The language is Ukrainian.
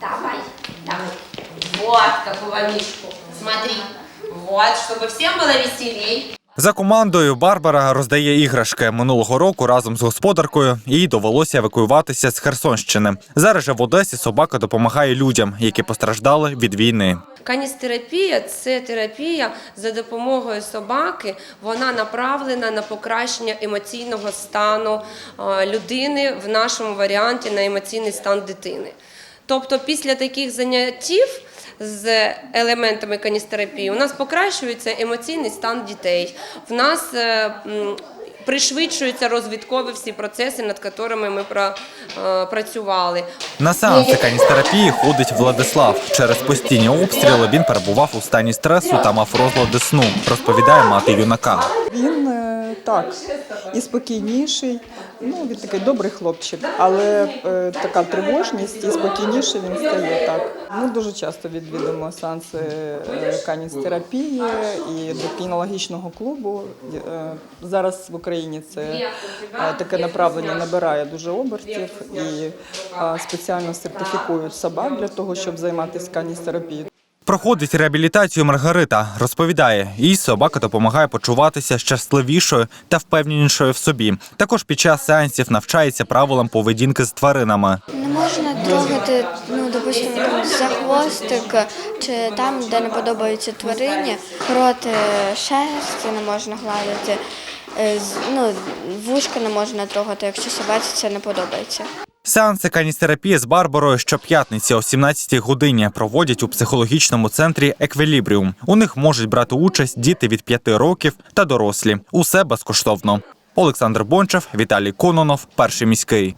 Давай, давай. Вот какого мишку. Смотри. Вот, чтобы всем было веселей. За командою Барбара роздає іграшки минулого року разом з господаркою. Їй довелося евакуюватися з Херсонщини. Зараз же в Одесі собака допомагає людям, які постраждали від війни. Каністерапія це терапія за допомогою собаки. Вона направлена на покращення емоційного стану людини в нашому варіанті на емоційний стан дитини. Тобто, після таких заняттів з елементами каністерапії у нас покращується емоційний стан дітей. В нас е, м, пришвидшуються розвиткові всі процеси, над якими ми е, працювали. На сеанси каністерапії ходить Владислав. Через постійні обстріли він перебував у стані стресу та мав розлади сну, розповідає мати юнака. Він так і спокійніший. Ну він такий добрий хлопчик, але е, така тривожність і спокійніше він стає так. Ми дуже часто відвідуємо сеанси е, каністерапії і до кінологічного клубу. Е, зараз в Україні це е, таке направлення набирає дуже обертів і е, спеціально сертифікують собак для того, щоб займатися каністерапією. Проходить реабілітацію Маргарита. Розповідає, їй собака допомагає почуватися щасливішою та впевненішою в собі. Також під час сеансів навчається правилам поведінки з тваринами. Не можна трогати, ну, допустимо, за хвостик чи там, де не подобаються тварині, проти шерсті не можна гладити, е, ну, вушка не можна трогати, якщо собаці це не подобається. Сеанси каністерапії з Барбарою щоп'ятниці о 17-й годині проводять у психологічному центрі Еквілібріум. У них можуть брати участь діти від 5 років та дорослі. Усе безкоштовно. Олександр Бончев, Віталій Кононов, перший міський.